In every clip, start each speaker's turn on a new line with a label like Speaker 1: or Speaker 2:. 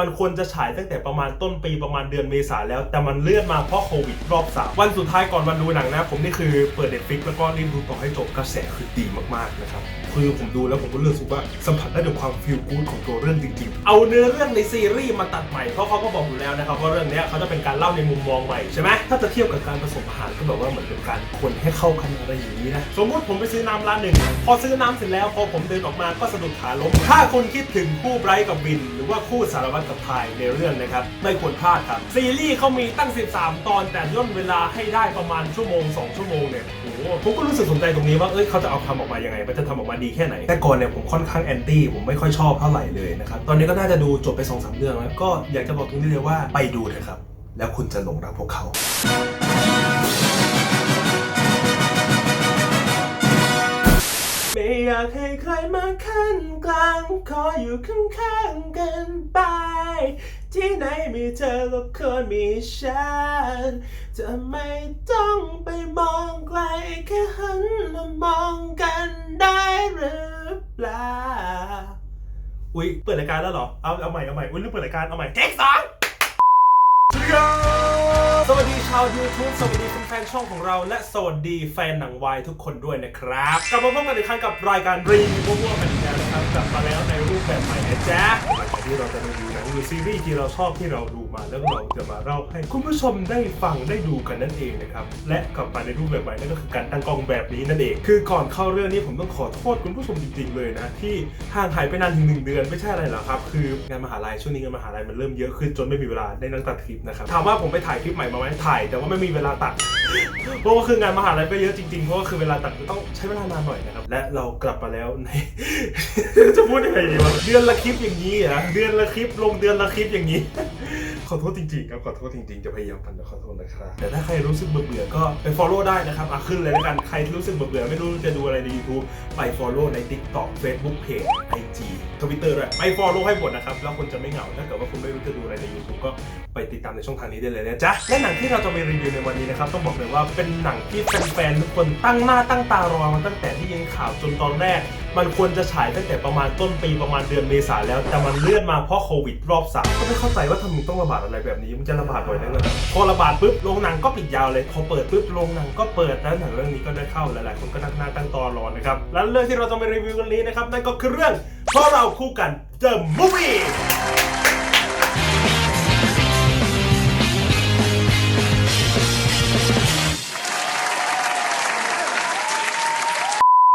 Speaker 1: มันควรจะฉายตั้งแต่ประมาณต้นปีประมาณเดือนเมษาแล้ว แต่มันเลื่อนมาเพราะโควิดรอบสามวันสุดท้ายก่อนวันดูหนังนะ ผมนี่คือเปิดเน็ตฟิกแล้วก็รีบดูต่อให้จบกระแสคือดีมากๆนะครับคือผมดูแล้วผมก็รู้สึกว่าสัมผัสได้ถึงความฟีลกู๊ดของตัวเรื่องจริงๆ เอาเนื้อเรื่องในซีรีส์มาตัดใหม่เพราะเขาก็บอกอยู่แล้วนะครับว่าเรื่องนี้เขาจะเป็นการเล่าในมุมมองใหม่ใช่ไหมถ้าจะเทียบกับการผสมอาหารก็แบบว่าเหมือนเป็นการคนให้เข้ากันอะไรอย่างนี้นะสมมติผมไปซื้อน้ำร้านหนึ่งพอซื้อน้ำเสร็จแล้วพอผมเดินออกมาก็สะดุดขาล้มถ้าคุณคิดถึงคู่ไบรท์กับวิน หรือว่าคู่สารวัตรกับพายในเรื่องนะครับไม่ควรพลาดครับ ซีรีส์เขามีตั้ง 13 ตอน แต่ย่นเวลาให้ได้ประมาณชั่วโมง 2 ชั่วโมงเนี่ยโอ้โหผมก็รู้สึกสนใจตรงนี้ว่าเอ้ยเขาจะเอาทำออกมายังไงมันจะทำออกมาดีแค่ไหน แต่ก่อนเนี่ยผมค่อนข้างแอนตี้ผมไม่ค่อยชอบเท่าไหร่เลยนะครับตอนนี้ก็น่าจะดูจบไป2อสเรื่องแล้วก็อยากจะบอกตรงนี้เลยว่าไปดูเถอะครับแล้วคุณจะหลงรักพวกเขา อยากให้ใครมาขั้นกลาง ขออยู่ข้างๆกันไป ที่ไหนมีเธอก็ควรมีฉัน จะไม่ต้องไปมองไกล แค่หันมามองกันได้หรือเปล่า อุ๊ยเปิดรายการแล้วเหรอ เอาเอาใหม่เอาใหม่อุ๊ยลืมเปิดรายการเอาใหม่เทคสองสวัสดี สวัสดีชาว YouTube สวัสดีแฟนๆช่องของเรา และสวัสดีแฟนหนังวายทุกคนด้วยนะครับ กลับมาพบกันอีกครั้งกับรายการรีวิวมั่วๆกันอีกแล้วนะครับกลับมาแล้วในรูปแบบใหม่นจ๊ะหลังจากที่เราจะมาดูหนังหรือซีรีส์ที่เราชอบที่เราดูมาแล้วเราจะมาเล่าให้คุณผู้ชมได้ฟังได้ดูกันนั่นเองนะครับและกลับมาในรูปแบบใหม่นั่นก็คือการตั้งกล้องแบบนี้นั่นเอง คือก่อนเข้าเรื่องนี้ผมต้องขอโทษคุณผู้ชมจริงๆเลยนะที่ห่างหายไปนานถึงหนึ่งเดือนไม่ใช่อะไรหรอกครับคืองานมหาลัยช่วงนี้งานมหาลัยมันเริ่มเยอะขึ้นจนไม่มีเวลาได้นั่งตัดคลิปนะครับถามว่าผมไปถ่ายคลิปใหม่มาไหมถ่าย แต่ว่าไม่มีเวลาตัด เพราะว่าคืองานมหาลัยก็เยอะจริงๆ เพราะว่าคือเวลาตัดก็ต้องใช้เวลานานหน่อยนะครับ และเรากลับมาแล้วใน จะพูดยังไงดีวะ เดือนละคลิปอย่างนี้เหรอะเดือนละคลิปลงเดือนละคลิปอย่างนี้ อโทษจริงๆครับขอโทษจริงๆ จะพยายามทำแต่ขอโทษนะครับแต่ถ้าใครรู้สึกเบื่อๆก็ไป follow ได้นะครับอะขึ้นเลยแล้วกันใครที่รู้สึกเบื่อๆไม่รู้จะดูอะไรใน YouTube ไป follow ใน TikTok Facebook Page IG Twitter ด้วยไป follow ให้หมดนะครับแล้วคุณจะไม่เหงาถ้าเกิดว่าคุณไม่รู้จะดูอะไรใน YouTube ก็ไปติดตามในช่องทางนี้ได้เลยนะจ๊ะและหนังที่เราจะไปรีวิวในวันนี้นะครับต้องบอกเลยว่าเป็นหนังที่แฟนๆทุกคนตั้งหน้าตั้งตารอมาตั้งแต่ที่ยินข่าวจนตอนแรกมันควรจะฉายตั้งแต่ประมาณต้นปีประมาณเดือนเมษาแล้ว แต่มันเลื่อนมาเพราะโควิดรอบสามก็ไม่เข้าใจว่าทำไมต้องระบาดอะไรแบบนี้ มันจะระบาดบ่อยได้ไงพอระบาดปุ๊บโรงหนังก็ปิดยาวเลยพอเปิดปุ๊บโรงหนังก็เปิดแล้วหนังเรื่องนี้ก็ได้เข้าหลายๆคนก็ตั้งหน้าตั้งตอรอนะครับและเรื่องที่เราจะมารีวิวกันนี้นะครับนั่นก็คือเรื่องเพราะเราคู่กัน The Movie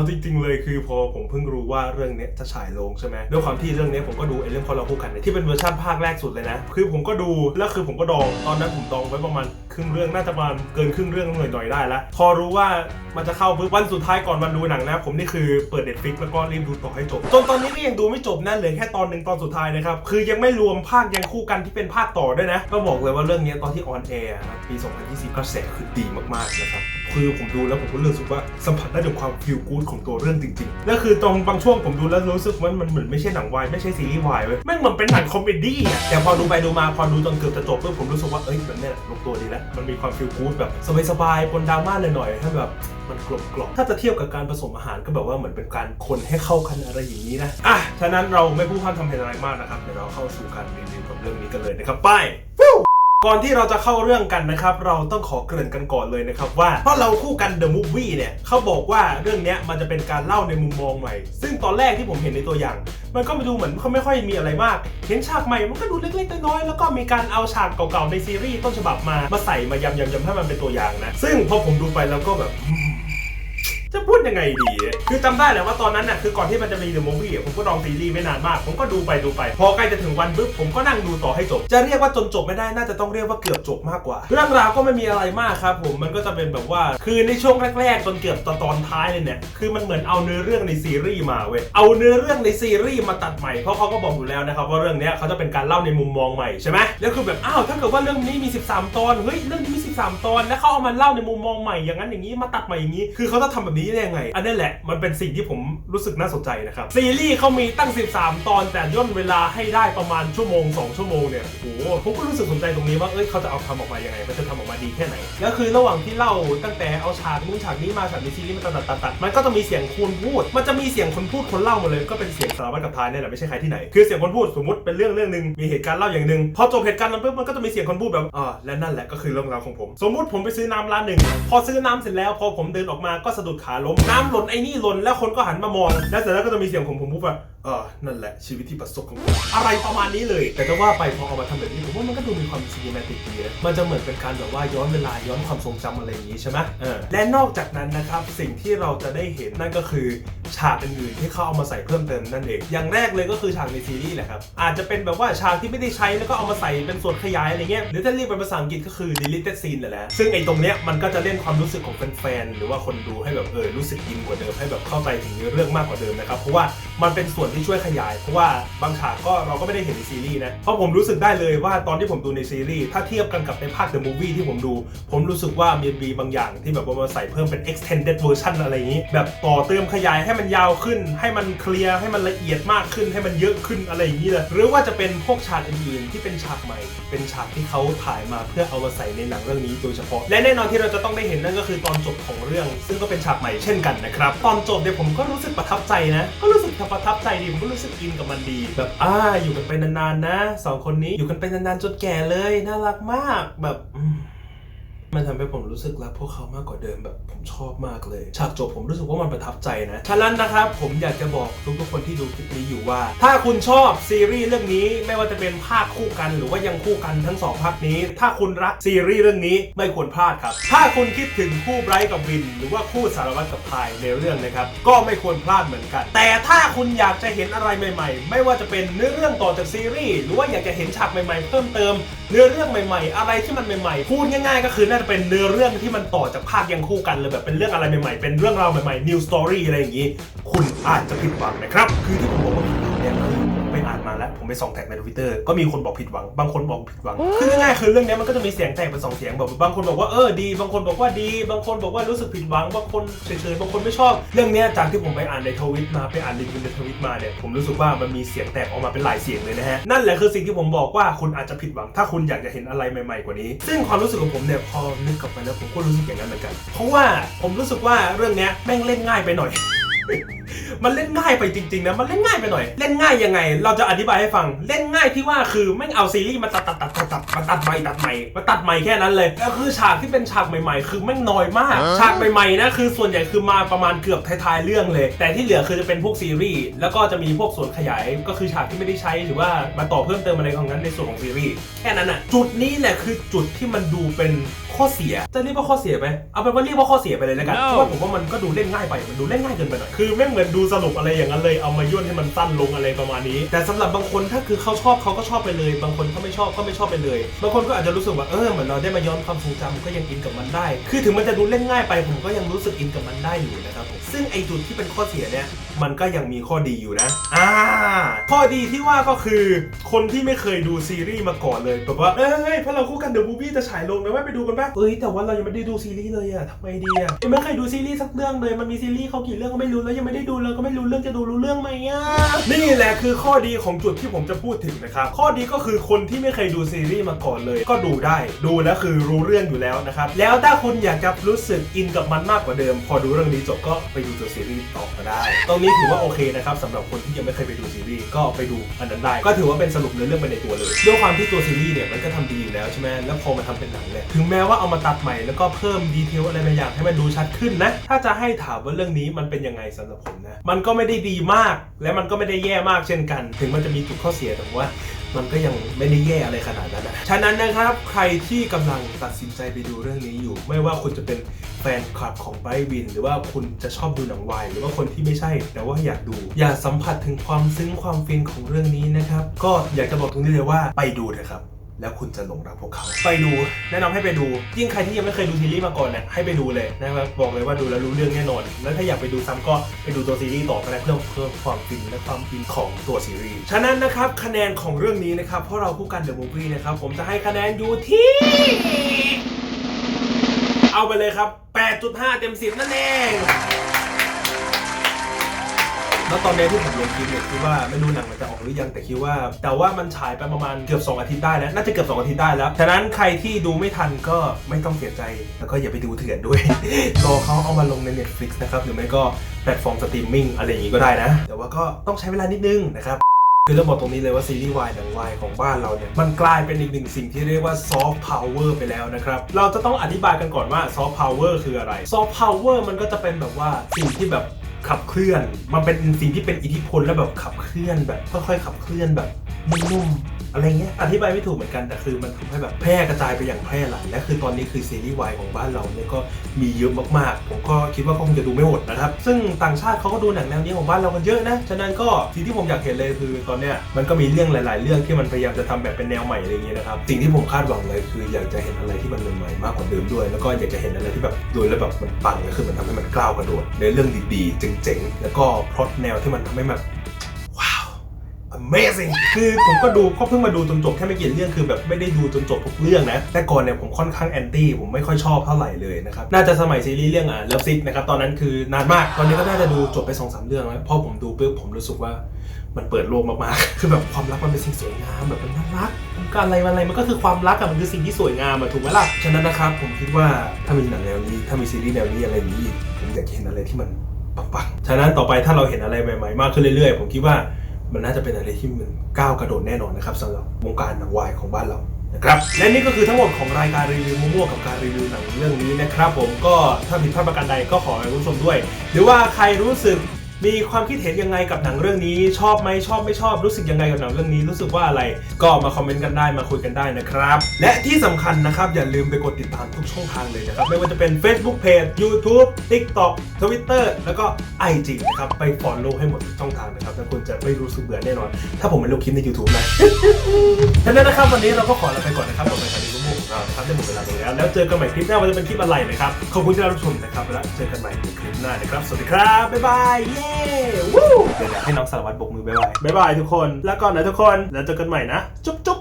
Speaker 1: เอาจริงๆเลยคือพอผมเพิ่งรู้ว่าเรื่องนี้จะฉายลงใช่ไหมด้วยความที่เรื่องนี้ผมก็ดูไอ้เรื่องพอเราคู่กันเนี่ยที่เป็นเวอร์ชันภาคแรกสุดเลยนะ คือผมก็ดูแล้วคือผมก็ดองตอนนั้นผมดองไว้ประมาณครึ่งเรื่องน่าจะประมาณเกินครึ่งเรื่องหน่อยๆได้แล้วพอรู้ว่ามันจะเข้าปุ๊บวันสุดท้ายก่อนวันดูหนังนะ ผมนี่คือเปิดเน็ตฟิกแล้วก็รีบดูต่อให้จบจนตอนนี้ก็ยังดูไม่จบนะเหลือแค่ตอนหนึ่งตอนสุดท้ายนะครับคือยังไม่รวมภาคยังคู่กันที่เป็นภาคต่อด้วยนะ ก็บอกเลยว่าเรื่องนี้ตอนที่ออนแอร์ปี 2020กระแสคือดีมากๆนะครับ คือผมดูแล้วผมก็รู้สึกว่าสัมผัสได้ถึงความฟีลกู๊ดของตัวเรื่องจริงๆ แล้วคือตรงบางช่วงผมดูแล้วรู้สึกว่ามันเหมือนไม่ใช่หนังวายไม่ใช่ซีรีส์วายเว้ยแม่งเหมือนเป็นหนังคอมเมดี้อะแต่พอดูไปดูมาพอดูจนเกือบจะจบปุ๊บผมรู้สึกว่าเอ้ยแบบเนี้ยลงตัวดีแล้วมันมีความฟีลกู๊ดแบบสบายๆปนดราม่าหน่อยๆให้แบบมันกลมกล่อมถ้าจะเทียบกับการผสมอาหารก็แบบว่าเหมือนเป็นการคนให้เข้ากันอะไรอย่างนี้นะอะฉะนั้นเราไม่พูดพร่ำทำเพลงอะไรมากนะครับเดี๋ยวเราเข้าสู่การรีวิวกับเรื่องนี้กันเลยนะครับไปฟิว ก่อนที่เราจะเข้าเรื่องกันนะครับ เราต้องขอเกริ่นกันก่อนเลยนะครับว่าเพราะเราคู่กัน The Movie เนี่ยเขาบอกว่าเรื่องเนี้ยมันจะเป็นการเล่าในมุมมองใหม่ ซึ่งตอนแรกที่ผมเห็นในตัวอย่าง มันก็มาดูเหมือนเขาไม่ค่อยมีอะไรมาก เห็นฉากใหม่มันก็ดูเล็กๆน้อยๆแล้วก็มีการเอาฉากเก่าๆในซีรีส์ต้นฉบับมามาใส่มายำๆๆให้มันเป็นตัวอย่างนะซึ่งพอผมดูไปแล้วก็แบบ จะพูดยังไงดี คือจำได้แหละว่าตอนนั้นน่ะคือก่อนที่มันจะมีเดอะมูฟวี่ผมก็ลองซีรีส์ไม่นานมาก ผมก็ดูไปดูไป พอใกล้จะถึงวันปุ๊บผมก็นั่งดูต่อให้จบ จะเรียกว่าจนจบไม่ได้น่าจะต้องเรียกว่าเกือบจบมากกว่า เรื่องราวก็ไม่มีอะไรมากครับผมมันก็จะเป็นแบบว่าคือในช่วงแรกๆจนเกือบตอนตอนท้ายเลยเนี่ยคือมันเหมือนเอาเนื้อเรื่องในซีรีส์มาเว้ยเอาเนื้อเรื่องในซีรีส์มาตัดใหม่เพราะเขาก็บอกอยู่แล้วนะครับว่าเรื่องเนี้ยเขาจะเป็นการเล่าในมุมมองใหม่ใช่ไหมแล้วคือแบบอ้าวถ้าเกิดว่าเรื่องนี้มี 13 ตอนเฮ้ยเรื่องนี้มี 13 ตอน แล้วเขาเอามาเล่าในมุมมองใหม่อย่างนั้นอย่างนี้มาตัดใหม่อย่างนี้ คือเขาจะทำแบบนี้ได้ยังไง อันนี้แหละมันเป็นสิ่งที่ผมรู้สึกน่าสนใจนะครับ ซีรีส์เขามีตั้ง 13 ตอนแต่ย่นเวลาให้ได้ประมาณชั่วโมง 2 ชั่วโมงเนี่ยโอ้โหผมก็รู้สึกสนใจตรงนี้ว่าเอ้ยเขาจะเอาทำออกมายังไง มันจะทำออกมาดีแค่ไหนแล้วคือระหว่างที่เล่าตั้งแต่เอาฉากนู้นฉากนี้มาฉากนี้ซีรีส์มันตัดตัดตัดมันก็จะมีเสียงคนพูด มันจะมีเสียงคนพูดคนเล่ามาเลยก็เป็นเสียงสารวัตรกับทายเนี่ยแหละไม่ใช่ใครที่ไหนคือเสียงคนพูดสมมติเป็นเรื่องเรื่องหนึ่งมีเหตุการณ์เล่าอย่างหนึ่งพอจบเหตุการณ์นั้นปุ๊บมันก็จะมีเสียงคนพูดแบบอ่าและนั่นแหละก็คือเรื่องราวของผม สมมติผมไปซื้อน้ำร้านหนึ่งพอซื้อน้ำเสร็จแล้วพอผมเดินออกมาก็สะดุดขาล้มน้ำหล่นไอ้นี่หล่นแล้วคนก็หันมามอง แล้วเสร็จแล้วก็จะมีเสียงผมผมพูดว่าเออนั่นแหละชีวิตที่ประสบของผมอะไรประมาณนี้เลย แต่จะว่าไปพอเอามาทำแบบนี้ผมว่ามันก็ดูมีความซีนิมาติกดีนะมันจะเหมือนเป็นการแบบว่าย้อนเวลาย้อนความทรงจำอะไรอย่างนี้ใช่ไหมเออและนอกจากนั้นนะครับสิ่งที่เราจะได้เห็นนั่นก็คือ ฉากอื่นๆที่เขาเอามาใส่เพิ่มเติมนั่นเอง อย่างแรกเลยก็คือฉากในซีรีส์แหละครับ อาจจะเป็นแบบว่าฉากที่ไม่ได้ใช้แล้วก็เอามาใส่เป็นส่วนขยายอะไรเงี้ย หรือถ้าเรียกเป็นภาษาอังกฤษก็คือ deleted scene นั่นแหละ ซึ่งไอ้ตรงเนี้ยมันก็จะเล่นความรู้สึกของแฟนๆ หรือว่าคนดูให้แบบเออรู้สึกอินกว่าเดิมให้แบบเข้าใจถึงเรื่องมากกว่าเดิมนะครับ เพราะว่ามันเป็นส่วนที่ช่วยขยาย เพราะว่าบางฉากก็เราก็ไม่ได้เห็นในซีรีส์นะ เพราะผมรู้สึกได้เลยว่าตอนที่ผมดูในซีรีส์ถ้าเทียบกันกับในภาค The Movie ที่ผมดู ผมรู้สึกว่ามีมีบางอย่างที่แบบว่ามาใส่เพิ่มเป็น extended version อะไรอย่างนี้ แบบต่อเติมขยายให้มันยาวขึ้น ให้มันเคลียร์ให้มันละเอียดมากขึ้นให้มันเยอะขึ้นอะไรอย่างนี้เลยหรือว่าจะเป็นพวกฉากอื่นๆที่เป็นฉากใหม่ เป็นฉากที่เขาถ่ายมาเพื่อเอามาใส่ในหนังเรื่องนี้โดยเฉพาะ และแน่นอนที่เราจะต้องได้เห็นนั่นก็คือตอนจบของเรื่อง ซึ่งก็เป็นฉากใหม่เช่นกันนะครับตอนจบเนี่ยผมก็รู้สึกประทับใจนะก็รู้สึกประทับใจดีผมก็รู้สึกอินกับมันดีแบบอ่าอยู่กันไปนานๆนะสองคนนี้อยู่กันไปนานๆจนแก่เลยน่ารักมากแบบ มันทำให้ผมรู้สึกรักพวกเขามากกว่าเดิมแบบผมชอบมากเลย ฉากจบผมรู้สึกว่ามันประทับใจนะ ฉะนั้นนะครับผมอยากจะบอกทุกๆคนที่ดูคลิปนี้อยู่ว่า ถ้าคุณชอบซีรีส์เรื่องนี้ไม่ว่าจะเป็นภาคคู่กัน หรือว่ายังคู่กันทั้งสองภาคนี้ ถ้าคุณรักซีรีส์เรื่องนี้ไม่ควรพลาดครับ ถ้าคุณคิดถึงคู่ไบรท์กับวิน หรือว่าคู่สารวัตรกับพายในเรื่องนะครับก็ไม่ควรพลาดเหมือนกัน แต่ถ้าคุณอยากจะเห็นอะไรใหม่ ๆ ไม่ว่าจะเป็นเนื้อเรื่องต่อจากซีรีส์หรือว่าอยากจะเห็นฉากใหม่ๆ เพิ่มเติม เนื้อเรื่องใหม่ๆ อะไรที่มันใหม่ๆ พูดง่ายๆ ก็คือน่าจะเป็นเนื้อเรื่องที่มันต่อจากภาคยังคู่กันเลยแบบเป็นเรื่องอะไรใหม่ๆ เป็นเรื่องราวใหม่ๆ new story อะไรอย่างนี้ คุณอาจจะผิดหวังนะครับ คือที่ผมบอกว่าผิดหวังเนี่ยคือ ไปอ่านมาแล้ว ผมไปส่องแท็กในทวิตเตอร์ก็มีคนบอกผิดหวัง บางคนบอกผิดหวัง คือง่ายๆคือเรื่องเนี้ยมันก็จะมีเสียงแตกเป็นสองเสียงแบบบางคนบอกว่าเออดี บางคนบอกว่าดี บางคนบอกว่ารู้สึกผิดหวัง บางคนเฉยๆ บางคนไม่ชอบ เรื่องเนี้ยจากที่ผมไปอ่านในทวิตมาไปอ่านรีวิวในทวิตมาเนี่ยผมรู้สึกว่ามันมีเสียงแตกออกมาเป็นหลายเสียงเลยนะฮะ นั่นแหละคือสิ่งที่ผมบอกว่าคุณอาจจะผิดหวัง ถ้าคุณอยากจะเห็นอะไรใหม่ๆกว่านี้ ซึ่งความรู้สึกของผมเนี่ยพอนึกกลับไปแล้วผมก็รู้สึกอย่างนั้นเหมือนกัน เพราะว่าผมรู้สึกว่าเรื่องเนี้ยแม่งเล่นง่ายไปหน่อย มันเล่นง่ายไปจริงๆนะ มันเล่นง่ายไปหน่อย เล่นง่ายยังไง เราจะอธิบายให้ฟัง เล่นง่ายที่ว่าคือแม่งเอาซีรีส์มาตัดตัดตัดตัดตัดมาตัดใหม่ตัดใหม่มาตัดใหม่แค่นั้นเลยแล้วคือฉากที่เป็นฉากใหม่ๆ คือแม่งน้อยมาก ฉากใหม่ๆนะคือส่วนใหญ่คือมาประมาณเกือบท้ายๆเรื่องเลย แต่ที่เหลือคือจะเป็นพวกซีรีส์แล้วก็จะมีพวกส่วนขยายก็คือฉากที่ไม่ได้ใช้หรือว่ามาต่อเพิ่มเติมอะไรของนั้นในส่วนของซีรีส์แค่นั้นอะจุดนี้แหละคือจุดที่มันดูเป็นข้อเสีย จะเรียกว่าข้อเสียไหมเอาเป็นว่าเรียกว่าข้อเสียไปเลยแล้วกัน
Speaker 2: No
Speaker 1: เพราะว่าผมว่ามันก็ดูเล่นง่ายไปมันดูเล่นง่ายเกินไปหน่อยคือแม่งเหมือนดูสรุปอะไรอย่างนั้นเลยเอามาย่นให้มันสั้นลงอะไรประมาณนี้ แต่สำหรับบางคนถ้าคือเขาชอบเขาก็ชอบไปเลย บางคนเขาไม่ชอบก็ไม่ชอบไปเลย บางคนก็อาจจะรู้สึกว่าเออเหมือนเราได้มาย้อนความทรงจำก็ยังอินกับมันได้ คือถึงมันจะดูเล่นง่ายไปผมก็ยังรู้สึกอินกับมันได้อยู่นะครับผมซึ่งไอจุดที่เป็นข้อเสียเนี่ยมันก็ยังมีข้อดีอยู่นะอ่าข้อดีที่ว่าก็คือคนที่ไม่เคยดูซีรีส์มาก่อนเลยแบบว่าเอ้ยพอเราคู่กันเดอะมูฟวี่จะฉายลงนะว่าไปดูกันป่ะเอ้ยแต่ว่าเรายังไม่ได้ดูซีรีส์เลยอะทำไมดีอะยังไม่เคยดูซีรีส์สักเรื่องเลยมันมีซีรีส์เขากี่เรื่องก็ไม่รู้แล้วยังไม่ได้ดูเลยก็ไม่รู้เรื่องจะดูรู้เรื่องไหมอะนี่แหละคือข้อดีของจุดที่ผมจะพูดถึงนะครับข้อดีก็คือคนที่ไม่เคยดูซีรีส์มาก่อนเลย ก็ดูได้ดูแล้วคือรู้เรื่องอยู่แล้วนะครับแล้วถ้าคุณอยากจะรู้สึกอินกับมันมากกว่าเดิม พอดูเรื่องนี้จบก็ไปดูตัวซีรีส์ต่อก็ได้ ตรงนี้ถือว่าโอเคนะครับสำหรับคนที่ยังไม่เคยไปดูซีรีส์ก็ไปดูอันนั้นได้ ก็ถือว่าเป็นสรุปเนื้อเรื่องไปในตัวเลยด้วยความที่ตัวซีรีส์เนี่ยมันก็ทำดีอยู่แล้วใช่ไหมแล้วพอมาทำเป็นหนังเนี่ยถึงแม้ว่าเอามาตัดใหม่แล้วก็เพิ่มดีเทลอะไรบางอย่างให้มันดูชัดขึ้นนะถ้าจะให้ถามว่าเรื่องนี้มันเป็นยังไงสำหรับผมนะ มันก็ไม่ได้ดีมาก และมันก็ไม่ได้แย่มากเช่นกัน ถึงมันจะมีจุดข้อเสียแต่ว่า มันก็ยังไม่ได้แย่อะไรขนาดนั้นนะฉะนั้นนะครับใครที่กำลังตัดสินใจไปดูเรื่องนี้อยู่ ไม่ว่าคุณจะเป็นแฟนคลับของไบรท์วิน หรือว่าคุณจะชอบดูหนังวายหรือว่าคนที่ไม่ใช่ แต่ว่าอยากดู อยากสัมผัสถึงความซึ้งความฟินของเรื่องนี้นะครับ ก็อยากจะบอกตรงนี้เลยว่าไปดูเถอะครับ แล้วคุณจะหลงรักพวกเขา ไปดู แนะนำให้ไปดู ยิ่งใครที่ยังไม่เคยดูซีรีส์มาก่อนเนี่ยให้ไปดูเลยนะครับบอกเลยว่าดูแล้วรู้เรื่องแน่นอน แล้วถ้าอยากไปดูซ้ำก็ไปดูตัวซีรีส์ต่อก็ได้เพื่อเพิ่มความฟินและความฟินของตัวซีรีส์ฉะนั้นนะครับคะแนนของเรื่องนี้นะครับเพราะเราคู่กันเดอะมูฟวี่นะครับผมจะให้คะแนนอยู่ที่ เอาเอาไปเลยครับ 8.5 เต็ม 10 นั่นเอง แล้วตอนนี้ที่ผมลงคลิปเนี่ยคิดว่าไม่รู้หนังมันจะออกหรือยังแต่คิดว่า แต่ว่ามันฉายไปประมาณเกือบ 2 อาทิตย์ได้แล้ว น่าจะเกือบ 2 อาทิตย์ได้แล้วฉะนั้นใครที่ดูไม่ทันก็ไม่ต้องเสียใจ แล้วก็อย่าไปดูเถื่อนด้วย รอเขาเอามาลงใน Netflix นะครับหรือไม่ก็แพลตฟอร์มสตรีมมิ่งอะไรอย่างงี้ก็ได้นะ แต่ว่าก็ต้องใช้เวลานิดนึงนะครับคือเราบอกตรงนี้เลยว่าซีรีส์วายหนังวายของบ้านเราเนี่ย มันกลายเป็นอีกหนึ่งสิ่งที่เรียกว่าซอฟต์พาวเวอร์ไปแล้วนะครับ เราจะต้องอธิบายกันก่อนว่าซอฟต์พาวเวอร์คืออะไรซอฟต์พาวเวอร์มันก็จะเป็นแบบว่าสิ่งที่แบบ ขับเคลื่อน มันเป็นสิ่งที่เป็นอิทธิพลแล้วแบบขับเคลื่อนแบบค่อยๆขับเคลื่อนแบบนุ่ม อะไรเงี้ยอธิบายไม่ถูกเหมือนกันแต่คือมันทำให้แบบแพร่กระจายไปอย่างแพร่หลายและคือตอนนี้คือซีรีส์วายของบ้านเราเนี่ยก็มีเยอะมากๆ ผมก็คิดว่าคงจะดูไม่หมดนะครับซึ่งต่างชาติเขาก็ดูหนังแนวนี้ของบ้านเรากันเยอะนะฉะนั้นก็สิ่งที่ผมอยากเห็นเลยคือตอนเนี้ยมันก็มีเรื่องหลาย ๆ เรื่องที่มันพยายามจะทำแบบเป็นแนวใหม่อะไรเงี้ยนะครับสิ่งที่ผมคาดหวังเลยคืออยากจะเห็นอะไรที่มันใหม่ๆมากกว่าเดิมด้วย แล้วก็อยากจะเห็นอะไรที่แบบดูแล้วแบบมันปังก็คือมันทำให้มันกล้าวกระโดดในเรื่องดีๆเจ๋งๆแล้วก็พล็อตแนวที่มันทำให้แบบ amazing คือผมก็ดูก็เพิ่งมาดูจนจบแค่ไม่กี่เรื่องคือแบบไม่ได้ดูจนจบทุกเรื่องนะ แต่ก่อนเนี่ยผมค่อนข้างแอนตี้ผมไม่ค่อยชอบเท่าไหร่เลยนะครับ น่าจะสมัยซีรีส์เรื่องอะเลิฟซิกนะครับ ตอนนั้นคือนานมาก ตอนนี้ก็น่าจะดูจบไป2อสเรื่องแล้วพอผมดูปุ๊บผมรู้สึกว่ามันเปิดโลกมากๆ คือแบบความรักมันเป็นสิ่งสวยงามแบบมันน่ารักมันก็อะไรมันอะไรมันก็คือความรักอะมันคือสิ่งที่สวยงามอะถูกไหมล่ะ ฉะนั้นนะครับผมคิดว่าถ้ามีหนังแนวนี้ ถ้ามีซีรีส์แนวนี้อะไรนี้ผมอยากเห็นอะไรที่มันปังๆ ฉะนั้นต่อไปถ้าเราเห็นอะไรใหม่ๆ มากขึ้นเรื่อยๆ ผมคิดว่า มันน่าจะเป็นอะไรที่มันก้าวกระโดดแน่นอนนะครับสำหรับวงการหนังวายของบ้านเรานะครับและนี่ก็คือทั้งหมดของรายการรีวิวมั่วๆกับการรีวิวหนังเรื่องนี้นะครับ ผมก็ถ้าผิดพลาดประการใดก็ขอให้คุณผู้ชมด้วย หรือว่าใครรู้สึก มีความคิดเห็นยังไงกับหนังเรื่องนี้ ชอบไหมชอบไม่ชอบรู้สึกยังไงกับหนังเรื่องนี้รู้สึกว่าอะไรก็มาคอมเมนต์กันได้มาคุยกันได้นะครับ และที่สำคัญนะครับ อย่าลืมไปกดติดตามทุกช่องทางเลยนะครับ ไม่ว่าจะเป็น Facebook Page YouTube TikTok Twitter แล้วก็ IG นะครับไป follow ให้หมดทุกช่องทางนะครับแล้วคุณจะไม่รู้สึกเบื่อแน่นอน ถ้าผมไม่ลงคลิปใน YouTube นะฉะนั้นนะครับวันนี้เราก็ขอลาไปก่อนนะครับกับรายการรีวิวของเรานะครับได้หมดเวลาลงแล้วแล้วเจอกันใหม่คลิปหน้าว่าจะเป็นคลิปอะไรนะครับขอบคุณที่รับชมนะครับแล้วเจอกันใหม่ในคลิปหน้านะครับสวัสดีครับบ๊ายบายวู้เดี๋ยวให้น้องสารวัตรบกมือบ๊ายบายบ๊ายบายทุกคน แล้วก่อนนะทุกคน แล้วเจอกันใหม่นะ จุ๊บจุ๊บ